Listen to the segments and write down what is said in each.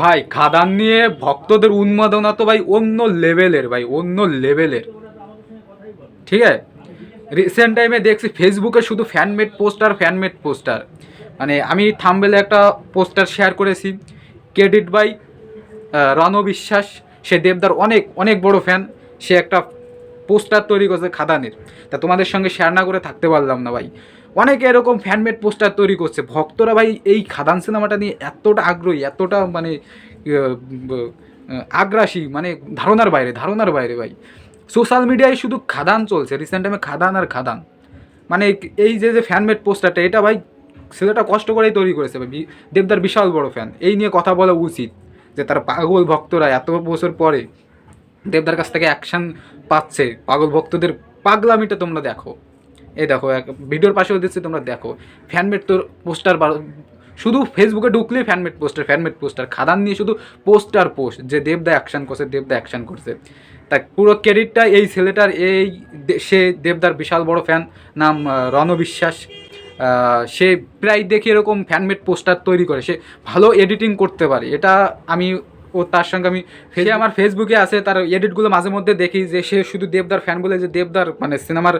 ভাই, খাদান নিয়ে ভক্তদের উন্মাদনা তো ভাই অন্য লেভেলের, ভাই, অন্য লেভেলের। ঠিক আছে? রিসেন্ট টাইমে দেখছি ফেসবুকে শুধু ফ্যানমেড পোস্টার ফ্যানমেড পোস্টার মানে আমি থামবেলে একটা পোস্টার শেয়ার করেছি। Credit by Ron Biswas. সে দেবদার অনেক অনেক বড় ফ্যান সে একটা পোস্টার তৈরি করেছে খাদানের। তা তোমাদের সঙ্গে শেয়ার না করে থাকতে পারলাম না ভাই। অনেকে এরকম ফ্যানমেড পোস্টার তৈরি করছে। ভক্তরা ভাই এই খাদান সিনেমাটা নিয়ে এতটা আগ্রহী, এতটা মানে আগ্রাসী মানে ধারণার বাইরে ধারণার বাইরে ভাই। সোশ্যাল মিডিয়ায় শুধু খাদান চলছে রিসেন্ট টাইমে খাদান আর খাদান। মানে এই যে যে ফ্যানমেড পোস্টারটা এটা ভাই ছেলেটা কষ্ট করেই তৈরি করেছে ভাই। দেবদার বিশাল বড় ফ্যান এই নিয়ে কথা বলা উচিত যে, তার পাগল ভক্তরা এত বছর পরে দেবদার কাছ থেকে অ্যাকশন পাচ্ছে। পাগল ভক্তদের পাগলামিটা তোমরা দেখো। এই দেখো এক ভিডিওর পাশেও দিচ্ছি তোমরা দেখো ফ্যানমেড তোর পোস্টার শুধু ফেসবুকে ঢুকলেই fanmade poster fanmade poster Khadaan নিয়ে শুধু পোস্টার পোস্ট যে দেবদা অ্যাকশন করছে দেবদা অ্যাকশন করছে। তা পুরো ক্রেডিটটা এই ছেলেটার এই সে দেবদার বিশাল বড় ফ্যান নাম আহ, রণ বিশ্বাস। সে প্রায় দেখি এরকম ফ্যানমেড পোস্টার তৈরি করে। সে ভালো এডিটিং করতে পারে। এটা আমি ও তার সঙ্গে আমি সে আমার ফেসবুকে আছে তার এডিটগুলো মাঝে মধ্যে দেখি যে সে শুধু দেবদার ফ্যান বলে যে দেবদার মানে সিনেমার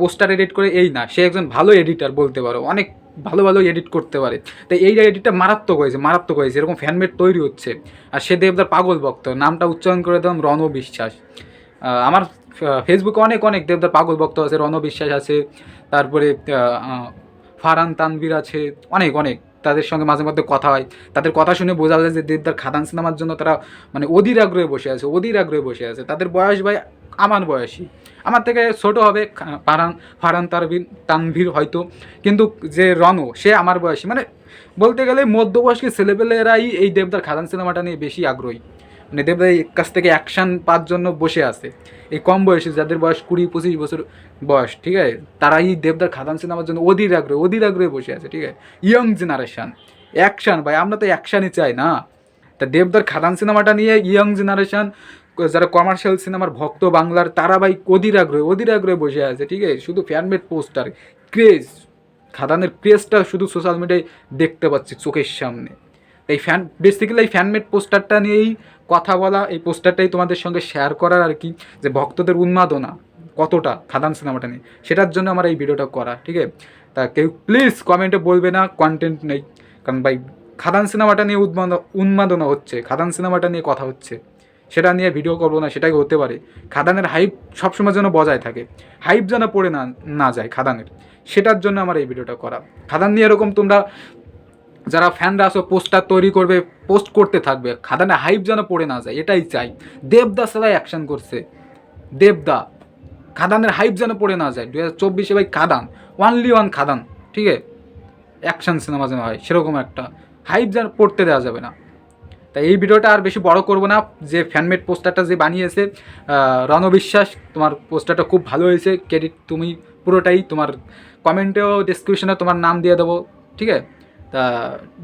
পোস্টার এডিট করে এই না সে একজন ভালো এডিটার বলতে পারো অনেক ভালো ভালো এডিট করতে পারে। তো এই এডিটটা মারাত্মক হয়েছে মারাত্মক হয়েছে এরকম ফ্যানমেড তৈরি হচ্ছে। আর সে দেবদার পাগল ভক্ত নামটা উচ্চারণ করে দিলাম রণ বিশ্বাস। আমার ফেসবুকে অনেক অনেক দেবদার পাগল ভক্ত আছে রণ বিশ্বাস আছে তারপরে ফারহান তানভীর আছে অনেক অনেক। তাদের সঙ্গে মাঝে মধ্যে কথা হয়। তাদের কথা শুনে বোঝা যায় যে দেবদার খাদান সিনেমার জন্য তারা মানে অধীর আগ্রহে বসে আছে, অধীর আগ্রহে বসে আছে। তাদের বয়স ভাই আমার বয়সী। আমার থেকে ছোট হবে ফারান ফারান তারভির তানভীর হয়তো। কিন্তু যে রনও সে আমার বয়সী। মানে বলতে গেলে মধ্যবয়স্ক ছেলেপেলেরাই এই দেবদার খাদান সিনেমাটা নিয়ে বেশি আগ্রহী। মানে দেবদার কাছ থেকে অ্যাকশন পাওয়ার জন্য বসে আছে। এই কম বয়সী যাদের বয়স কুড়ি, পঁচিশ বছর বয়স, ঠিক আছে? তারাই দেবদার খাদান সিনেমার জন্য অধীর আগ্রহ, অধীর আগ্রহে বসে আছে, ঠিক আছে? ইয়ং জেনারেশান অ্যাকশন ভাই, আমরা তো অ্যাকশানই চাই না। তা দেবদার খাদান সিনেমাটা নিয়ে ইয়ং জেনারেশান যারা কমার্শিয়াল সিনেমার ভক্ত বাংলার, তারা ভাই অধীর আগ্রহে অধীর আগ্রহে বসে আছে, ঠিক আছে? শুধু ফ্যানমেড পোস্টার ক্রেজ খাদানের ক্রেজটা শুধু সোশ্যাল মিডিয়ায় দেখতে পাচ্ছি চোখের সামনে। এই ফ্যান বেসিক্যালি এই ফ্যানমেড পোস্টারটা নিয়েই কথা বলা, এই পোস্টারটাই তোমাদের সঙ্গে শেয়ার করার আর কি, যে ভক্তদের উন্মাদনা কতটা খাদান সিনেমাটা নিয়ে। সেটার জন্য আমার এই ভিডিওটা করা, ঠিক আছে? তা কেউ প্লিজ কমেন্টে বলবে না কন্টেন্ট নেই। কারণ ভাই, খাদান সিনেমাটা নিয়ে উন্মাদনা উন্মাদনা হচ্ছে, খাদান সিনেমাটা নিয়ে কথা হচ্ছে। সেটা নিয়ে ভিডিও করব না, সেটাই হতে পারে। খাদানের হাইপ সবসময় যেন বজায় থাকে। হাইপ যেন পড়ে না না যায় খাদানের। সেটার জন্য আমার এই ভিডিওটা করা। খাদান নিয়ে এরকম তোমরা যারা ফ্যানরা আসো পোস্টার তৈরি করবে, পোস্ট করতে থাকবে। খাদানে হাইপ যেন পড়ে না যায়, এটাই চাই। দেবদা সবাই অ্যাকশন করছে। দেবদা, খাদানের হাইপ যেন পড়ে না যায়। দু হাজার চব্বিশে ভাই খাদান ওয়ানলি ওয়ান খাদান, ঠিক আছে? অ্যাকশন সিনেমা যেন হয়, সেরকম একটা হাইপ যেন পড়তে দেওয়া যাবে না। তাই এই ভিডিওটা আর বেশি বড় করব না। যে ফ্যানমেড পোস্টারটা যে বানিয়েছে রণবিশ্বাস তোমার পোস্টারটা খুব ভালো হয়েছে। ক্রেডিট তুমি পুরোটাই তোমার কমেন্টেও ডিসক্রিপশনে তোমার নাম দিয়ে দেবো, ঠিক আছে? তা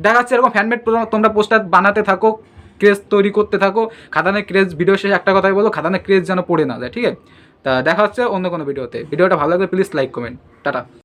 দেখা যাচ্ছে এরকম ফ্যানমেড তোমরা পোস্টার বানাতে থাকো ক্রেজ তৈরি করতে থাকো। খাদানের ক্রেজ ভিডিও শেষে একটা কথাই বলো, খাদানের ক্রেজ যেন পড়ে না যায়, ঠিক আছে? তা দেখা হচ্ছে অন্য কোনো ভিডিওতে ভিডিওটা ভালো লাগলে প্লিজ লাইক কমেন্ট টাটা।